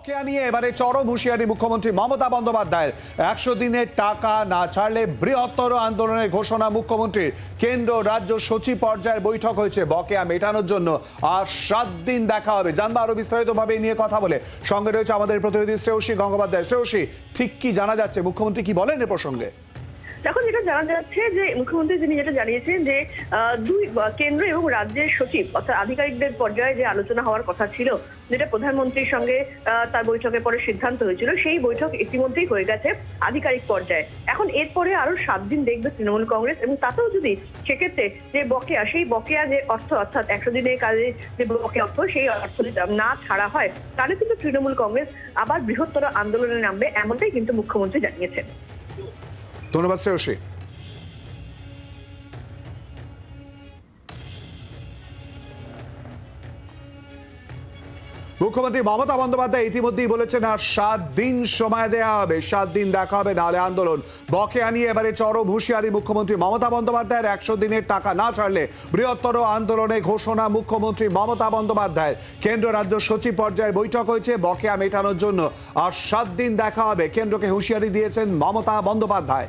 বকেয়া নিয়ে এবারে চরম হুঁশিয়ারি মুখ্যমন্ত্রী মমতা বন্দ্যোপাধ্যায়ের। একশো দিনের টাকা না ছাড়লে বৃহত্তর আন্দোলনের ঘোষণা মুখ্যমন্ত্রীর। কেন্দ্র রাজ্য সচিব পর্যায়ের বৈঠক হয়েছে, বকেয়া মেটানোর জন্য। আর সাত দিন দেখা হবে। জানব আরও বিস্তারিতভাবে নিয়ে কথা বলে সঙ্গে রয়েছে আমাদের প্রতিনিধি শ্রেয়সী গঙ্গোপাধ্যায়। শ্রেয়সী, ঠিক কি জানা যাচ্ছে? মুখ্যমন্ত্রী কি বলেন এ প্রসঙ্গে? এখন যেটা জানা যাচ্ছে যে মুখ্যমন্ত্রী তিনি যেটা জানিয়েছেন যে দুই কেন্দ্র এবং রাজ্যের সচিব অর্থাৎ আধিকারিকদের পর্যায়ে যে আলোচনা হওয়ার কথা ছিল, যেটা প্রধানমন্ত্রীর সঙ্গে তার বৈঠকের পরে সিদ্ধান্ত হয়েছিল, সেই বৈঠক ইতিমধ্যেই হয়ে গেছে আধিকারিক পর্যায়ে। এখন এরপরে আরও সাত দিন দেখবে তৃণমূল কংগ্রেস এবং তাতেও যদি সেক্ষেত্রে যে বকেয়া, সেই বকেয়া যে অর্থ, অর্থাৎ একশো দিনের কাজে যে বকেয়া অর্থ, সেই অর্থ যদি না ছাড়া হয়, তাহলে কিন্তু তৃণমূল কংগ্রেস আবার বৃহত্তর আন্দোলনে নামবে, এমনটাই কিন্তু মুখ্যমন্ত্রী জানিয়েছেন। ধন্যবাদ, শ্রেয়সী। মুখ্যমন্ত্রী মমতা বন্দ্যোপাধ্যায় ইতিমধ্যেই বলেছেন, আর সাত দিন সময় দেওয়া হবে, সাত দিন দেখা হবে নাহলে আন্দোলন। বকেয়া নিয়ে এবারে চরম হুঁশিয়ারি মুখ্যমন্ত্রী মমতা বন্দ্যোপাধ্যায়ের, একশো দিনের টাকা না ছাড়লে বৃহত্তর আন্দোলনে ঘোষণা মুখ্যমন্ত্রী মমতা বন্দ্যোপাধ্যায়ের। কেন্দ্র রাজ্য সচিব পর্যায়ের বৈঠক হয়েছে, বকেয়া মেটানোর জন্য। আর সাত দিন দেখা হবে, কেন্দ্রকে হুঁশিয়ারি দিয়েছেন মমতা বন্দ্যোপাধ্যায়।